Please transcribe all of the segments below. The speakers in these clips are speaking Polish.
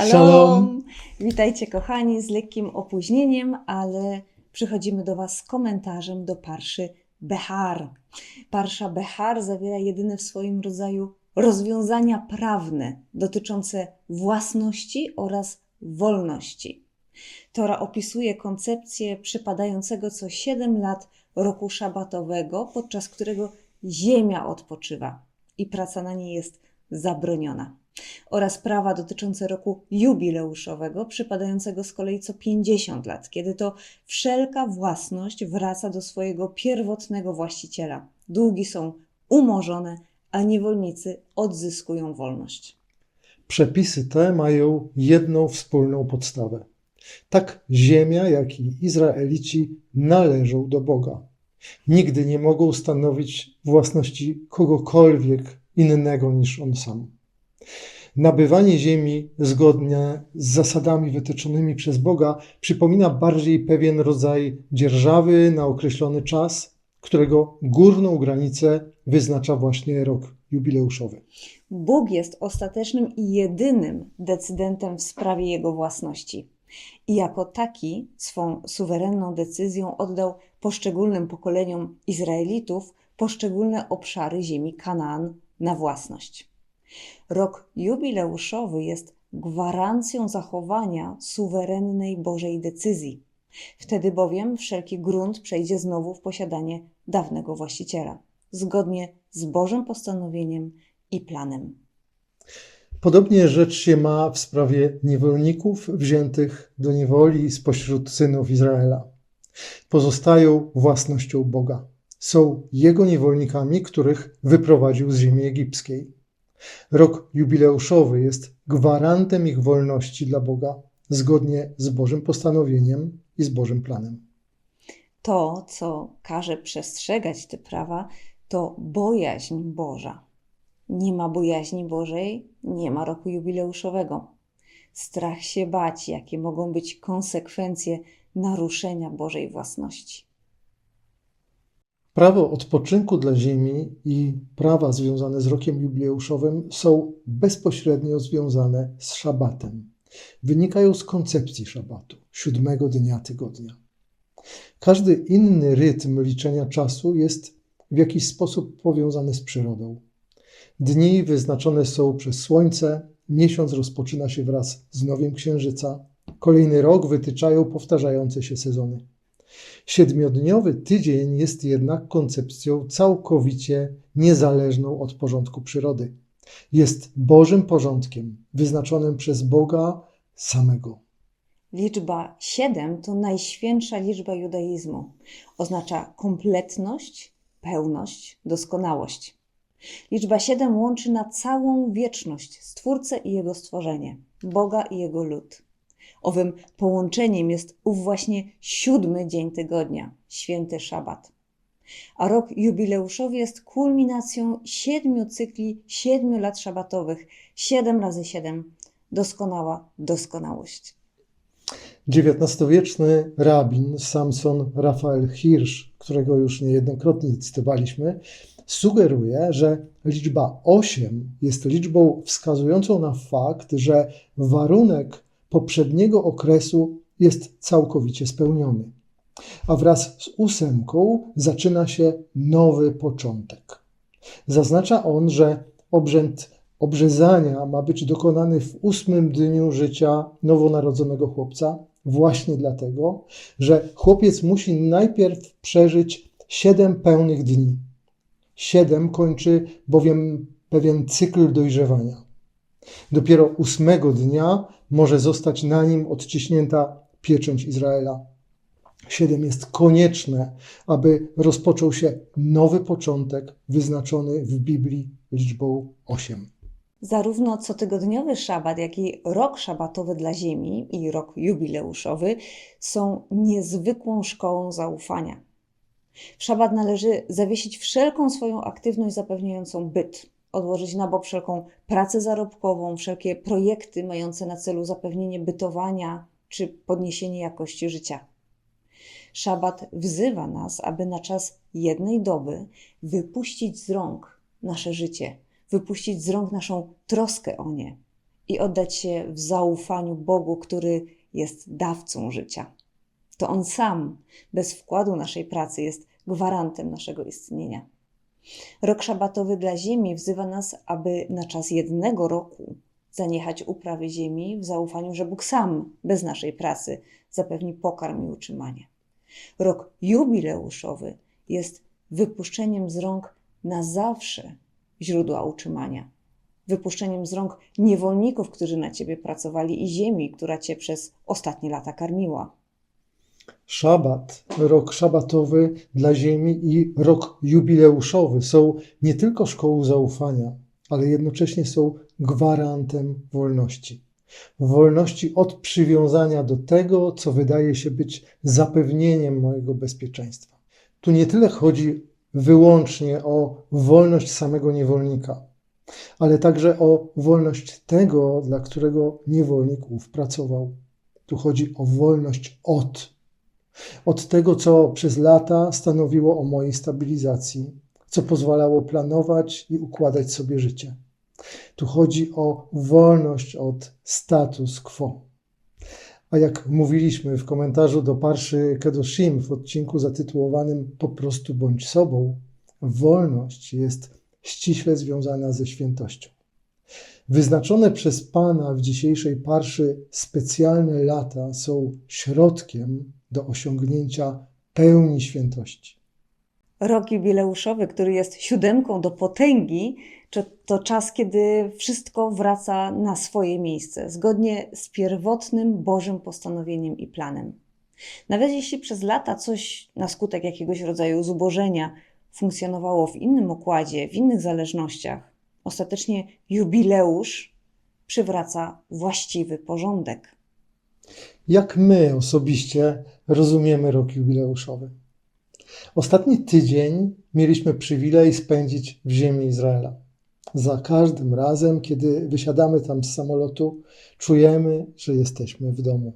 Shalom. Shalom. Witajcie kochani z lekkim opóźnieniem, ale przychodzimy do Was z komentarzem do parszy Behar. Parsza Behar zawiera jedyne w swoim rodzaju rozwiązania prawne dotyczące własności oraz wolności. Tora opisuje koncepcję przypadającego co 7 lat roku szabatowego, podczas którego ziemia odpoczywa i praca na niej jest zabroniona oraz prawa dotyczące roku jubileuszowego, przypadającego z kolei co 50 lat, kiedy to wszelka własność wraca do swojego pierwotnego właściciela. Długi są umorzone, a niewolnicy odzyskują wolność. Przepisy te mają jedną wspólną podstawę. Tak ziemia, jak i Izraelici należą do Boga. Nigdy nie mogą stanowić własności kogokolwiek innego niż on sam. Nabywanie ziemi zgodnie z zasadami wytyczonymi przez Boga przypomina bardziej pewien rodzaj dzierżawy na określony czas, którego górną granicę wyznacza właśnie rok jubileuszowy. Bóg jest ostatecznym i jedynym decydentem w sprawie jego własności. I jako taki swą suwerenną decyzją oddał poszczególnym pokoleniom Izraelitów poszczególne obszary ziemi Kanaan na własność. Rok jubileuszowy jest gwarancją zachowania suwerennej Bożej decyzji. Wtedy bowiem wszelki grunt przejdzie znowu w posiadanie dawnego właściciela, zgodnie z Bożym postanowieniem i planem. Podobnie rzecz się ma w sprawie niewolników wziętych do niewoli spośród synów Izraela. Pozostają własnością Boga. Są Jego niewolnikami, których wyprowadził z ziemi egipskiej. Rok jubileuszowy jest gwarantem ich wolności dla Boga, zgodnie z Bożym postanowieniem i z Bożym planem. To, co każe przestrzegać te prawa, to bojaźń Boża. Nie ma bojaźni Bożej, nie ma roku jubileuszowego. Strach się bać, jakie mogą być konsekwencje naruszenia Bożej własności. Prawo odpoczynku dla ziemi i prawa związane z rokiem jubileuszowym są bezpośrednio związane z szabatem. Wynikają z koncepcji szabatu, siódmego dnia tygodnia. Każdy inny rytm liczenia czasu jest w jakiś sposób powiązany z przyrodą. Dni wyznaczone są przez słońce, miesiąc rozpoczyna się wraz z nowiem księżyca, kolejny rok wytyczają powtarzające się sezony. Siedmiodniowy tydzień jest jednak koncepcją całkowicie niezależną od porządku przyrody. Jest Bożym porządkiem, wyznaczonym przez Boga samego. Liczba 7 to najświętsza liczba judaizmu. Oznacza kompletność, pełność, doskonałość. Liczba 7 łączy na całą wieczność Stwórcę i Jego stworzenie, Boga i Jego lud. Owym połączeniem jest ów właśnie siódmy dzień tygodnia, święty szabat. A rok jubileuszowy jest kulminacją siedmiu cykli, siedmiu lat szabatowych, siedem razy siedem, doskonała doskonałość. XIX-wieczny rabin Samson Rafael Hirsch, którego już niejednokrotnie cytowaliśmy, sugeruje, że liczba 8 jest liczbą wskazującą na fakt, że warunek poprzedniego okresu jest całkowicie spełniony. A wraz z ósemką zaczyna się nowy początek. Zaznacza on, że obrzęd obrzezania ma być dokonany w ósmym dniu życia nowonarodzonego chłopca, właśnie dlatego, że chłopiec musi najpierw przeżyć siedem pełnych dni. Siedem kończy bowiem pewien cykl dojrzewania. Dopiero ósmego dnia może zostać na nim odciśnięta pieczęć Izraela. Siedem jest konieczne, aby rozpoczął się nowy początek wyznaczony w Biblii liczbą osiem. Zarówno cotygodniowy szabat, jak i rok szabatowy dla Ziemi i rok jubileuszowy są niezwykłą szkołą zaufania. W szabat należy zawiesić wszelką swoją aktywność zapewniającą byt, odłożyć na bok wszelką pracę zarobkową, wszelkie projekty mające na celu zapewnienie bytowania czy podniesienie jakości życia. Szabat wzywa nas, aby na czas jednej doby wypuścić z rąk nasze życie, wypuścić z rąk naszą troskę o nie i oddać się w zaufaniu Bogu, który jest dawcą życia. To On sam, bez wkładu naszej pracy, jest gwarantem naszego istnienia. Rok szabatowy dla ziemi wzywa nas, aby na czas jednego roku zaniechać uprawy ziemi w zaufaniu, że Bóg sam, bez naszej pracy, zapewni pokarm i utrzymanie. Rok jubileuszowy jest wypuszczeniem z rąk na zawsze źródła utrzymania. Wypuszczeniem z rąk niewolników, którzy na ciebie pracowali, i ziemi, która cię przez ostatnie lata karmiła. Szabat, rok szabatowy dla Ziemi i rok jubileuszowy są nie tylko szkołą zaufania, ale jednocześnie są gwarantem wolności. Wolności od przywiązania do tego, co wydaje się być zapewnieniem mojego bezpieczeństwa. Tu nie tyle chodzi wyłącznie o wolność samego niewolnika, ale także o wolność tego, dla którego niewolnik ów pracował. Tu chodzi o wolność od od tego, co przez lata stanowiło o mojej stabilizacji, co pozwalało planować i układać sobie życie. Tu chodzi o wolność od status quo. A jak mówiliśmy w komentarzu do Parszy Kedoshim w odcinku zatytułowanym Po prostu bądź sobą, wolność jest ściśle związana ze świętością. Wyznaczone przez Pana w dzisiejszej Parszy specjalne lata są środkiem do osiągnięcia pełni świętości. Rok jubileuszowy, który jest siódemką do potęgi, to- czas, kiedy wszystko wraca na swoje miejsce, zgodnie z pierwotnym Bożym postanowieniem i planem. Nawet jeśli przez lata coś na skutek jakiegoś rodzaju zubożenia funkcjonowało w innym układzie, w innych zależnościach, ostatecznie jubileusz przywraca właściwy porządek. Jak my osobiście rozumiemy rok jubileuszowy? Ostatni tydzień mieliśmy przywilej spędzić w ziemi Izraela. Za każdym razem, kiedy wysiadamy tam z samolotu, czujemy, że jesteśmy w domu.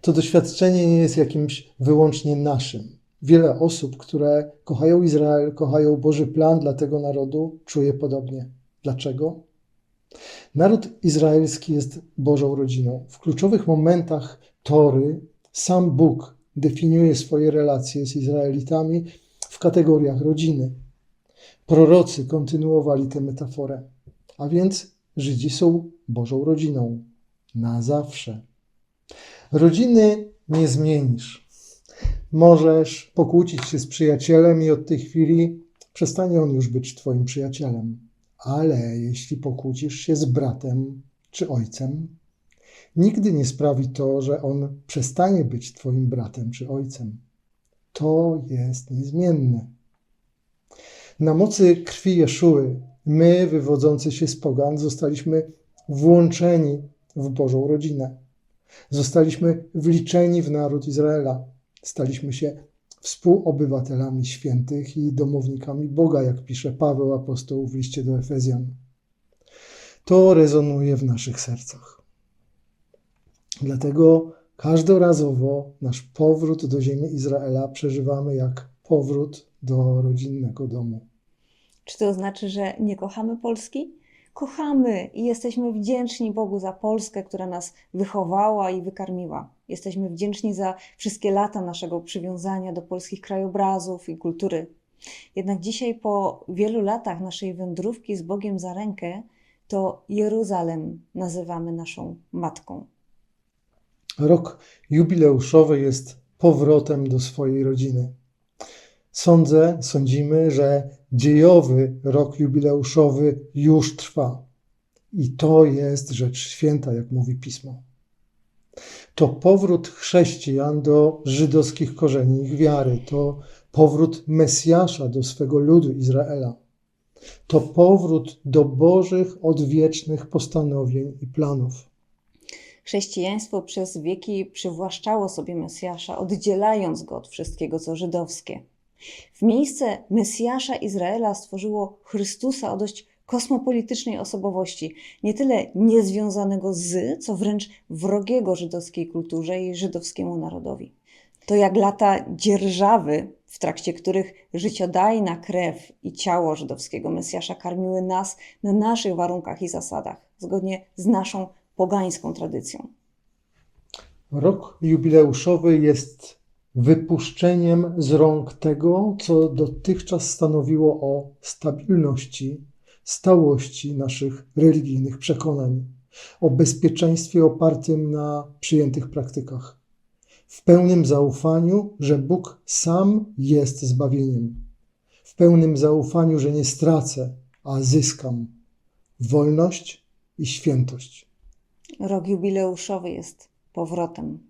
To doświadczenie nie jest jakimś wyłącznie naszym. Wiele osób, które kochają Izrael, kochają Boży plan dla tego narodu, czuje podobnie. Dlaczego? Naród izraelski jest Bożą rodziną. W kluczowych momentach Tory sam Bóg definiuje swoje relacje z Izraelitami w kategoriach rodziny. Prorocy kontynuowali tę metaforę, a więc Żydzi są Bożą rodziną na zawsze. Rodziny nie zmienisz. Możesz pokłócić się z przyjacielem i od tej chwili przestanie on już być Twoim przyjacielem. Ale jeśli pokłócisz się z bratem czy ojcem, nigdy nie sprawi to, że on przestanie być Twoim bratem czy ojcem. To jest niezmienne. Na mocy krwi Jeszuły, my, wywodzący się z pogan, zostaliśmy włączeni w Bożą rodzinę. Zostaliśmy wliczeni w naród Izraela. Staliśmy się współobywatelami świętych i domownikami Boga, jak pisze Paweł apostoł w liście do Efezjan. To rezonuje w naszych sercach. Dlatego każdorazowo nasz powrót do ziemi Izraela przeżywamy jak powrót do rodzinnego domu. Czy to znaczy, że nie kochamy Polski? Kochamy i jesteśmy wdzięczni Bogu za Polskę, która nas wychowała i wykarmiła. Jesteśmy wdzięczni za wszystkie lata naszego przywiązania do polskich krajobrazów i kultury. Jednak dzisiaj, po wielu latach naszej wędrówki z Bogiem za rękę, to Jeruzalem nazywamy naszą matką. Rok jubileuszowy jest powrotem do swojej rodziny. Sądzę, sądzimy, że dziejowy rok jubileuszowy już trwa. I to jest rzecz święta, jak mówi pismo. To powrót chrześcijan do żydowskich korzeni ich wiary, to powrót Mesjasza do swego ludu Izraela. To powrót do Bożych odwiecznych postanowień i planów. Chrześcijaństwo przez wieki przywłaszczało sobie Mesjasza, oddzielając go od wszystkiego, co żydowskie. W miejsce Mesjasza Izraela stworzyło Chrystusa o dość kosmopolitycznej osobowości, nie tyle niezwiązanego z, co wręcz wrogiego żydowskiej kulturze i żydowskiemu narodowi. To jak lata dzierżawy, w trakcie których życiodajna krew i ciało żydowskiego Mesjasza karmiły nas na naszych warunkach i zasadach, zgodnie z naszą pogańską tradycją. Rok jubileuszowy jest wypuszczeniem z rąk tego, co dotychczas stanowiło o stabilności, stałości naszych religijnych przekonań, o bezpieczeństwie opartym na przyjętych praktykach, w pełnym zaufaniu, że Bóg sam jest zbawieniem, w pełnym zaufaniu, że nie stracę, a zyskam wolność i świętość. Rok jubileuszowy jest powrotem